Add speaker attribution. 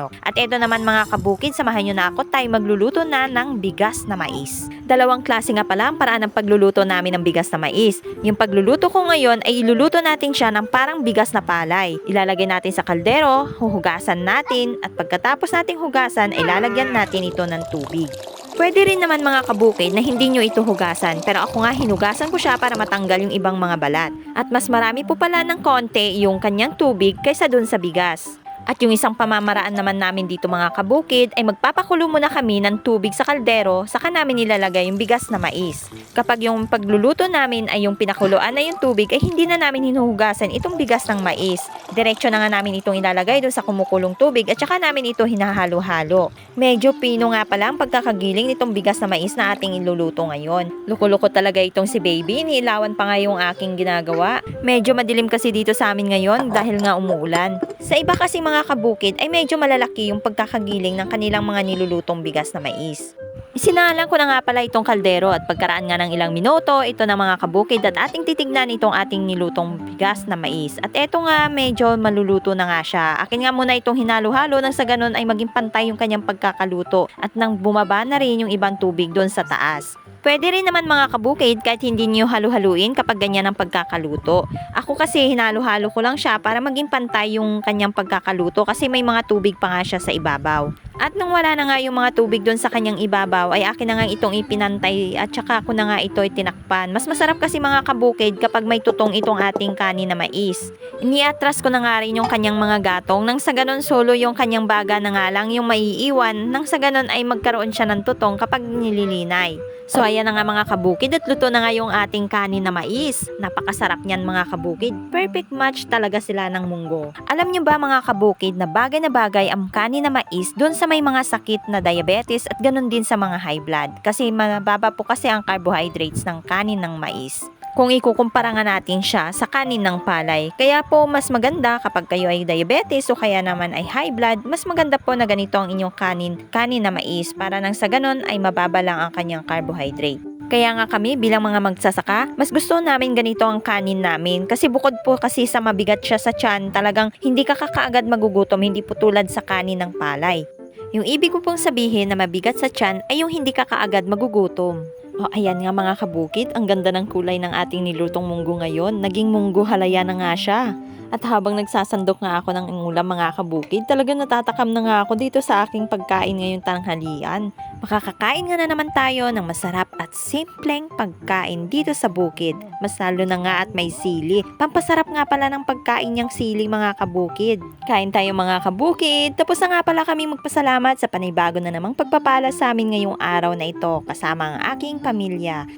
Speaker 1: At ito naman mga kabukid, samahan nyo na ako tayo magluluto na ng bigas na mais. Dalawang klase nga pala ang paraan ng pagluluto namin ng bigas na mais. Yung pagluluto ko ngayon ay iluluto natin siya ng parang bigas na palay. Ilalagay natin sa kaldero, huhugasan natin at pagkatapos nating hugasan ay lalagyan natin ito ng tubig. Pwede rin naman mga kabukid na hindi nyo ito hugasan pero ako nga hinugasan ko siya para matanggal yung ibang mga balat. At mas marami po pala ng konti yung kanyang tubig kaysa dun sa bigas. At yung isang pamamaraan naman namin dito mga kabukid ay magpapakulo muna kami ng tubig sa kaldero saka namin nilalagay yung bigas na mais. Kapag yung pagluluto namin ay yung pinakuluan na yung tubig ay hindi na namin hinuhugasan itong bigas ng mais. Diretso na nga namin itong ilalagay doon sa kumukulong tubig at saka namin ito hinahalo-halo. Medyo pino nga pala ang pagkakagiling nitong bigas na mais na ating iluluto ngayon. Luko-luko talaga itong si baby, niilawan pa nga yung aking ginagawa. Medyo madilim kasi dito sa amin ngayon dahil nga umuulan. Sa iba kasi mga kabukid ay medyo malalaki yung pagkakagiling ng kanilang mga nilulutong bigas na mais. Isinalang ko na nga pala itong kaldero at pagkaraan nga ng ilang minuto, ito na mga kabukid at ating titignan itong ating nilutong bigas na mais. At eto nga medyo maluluto na nga siya. Akin nga muna itong hinalo-halo nang sa ganun ay maging pantay yung kanyang pagkakaluto at nang bumaba na rin yung ibang tubig doon sa taas. Pwede rin naman mga kabukid kahit hindi niyo halu-haluin kapag ganyan ang pagkakaluto. Ako kasi hinalo-halo ko lang siya para maging pantay yung kanyang pagkakaluto kasi may mga tubig pa nga siya sa ibabaw. At nung wala na nga yung mga tubig doon sa kanyang ibabaw ay akin na nga itong ipinantay at saka ko na nga ito tinakpan. Mas masarap kasi mga kabukid kapag may tutong itong ating kanin na mais. Iniatras ko na nga rin yung kanyang mga gatong nang sa ganon solo yung kanyang baga na nga lang yung maiiwan nang sa ganon ay magkaroon siya ng tutong kapag nililinay. So ayan na nga mga kabukid at luto na nga yung ating kanin na mais. Napakasarap niyan mga kabukid. Perfect match talaga sila ng munggo. Alam niyo ba mga kabukid na bagay na bagay ang kanin na mais dun sa may mga sakit na diabetes at ganun din sa mga high blood. Kasi mababa po kasi ang carbohydrates ng kanin ng mais kung ikukumpara nga natin siya sa kanin ng palay. Kaya po mas maganda kapag kayo ay diabetes o kaya naman ay high blood, mas maganda po na ganito ang inyong kanin, kanin na mais para nang sa ganon ay mababa lang ang kanyang carbohydrate. Kaya nga kami bilang mga magsasaka, mas gusto namin ganito ang kanin namin kasi bukod po kasi sa mabigat siya sa tiyan, talagang hindi ka kakaagad magugutom, hindi po tulad sa kanin ng palay. Yung ibig ko pong sabihin na mabigat sa tiyan ay yung hindi ka kaagad magugutom. O ayan nga mga kabukid, ang ganda ng kulay ng ating nilutong munggo ngayon. Naging munggo halaya na nga siya. At habang nagsasandok nga ako ng ulam mga kabukid, talagang natatakam na nga ako dito sa aking pagkain ngayong tanghalian. Makakakain nga na naman tayo ng masarap at simpleng pagkain dito sa bukid. Mas lalo na nga at may sili. Pampasarap nga pala ng pagkain niyang sili mga kabukid. Kain tayo mga kabukid. Tapos na nga pala kami magpasalamat sa panibago na namang pagpapala sa amin ngayong araw na ito kasama ang aking pamilya.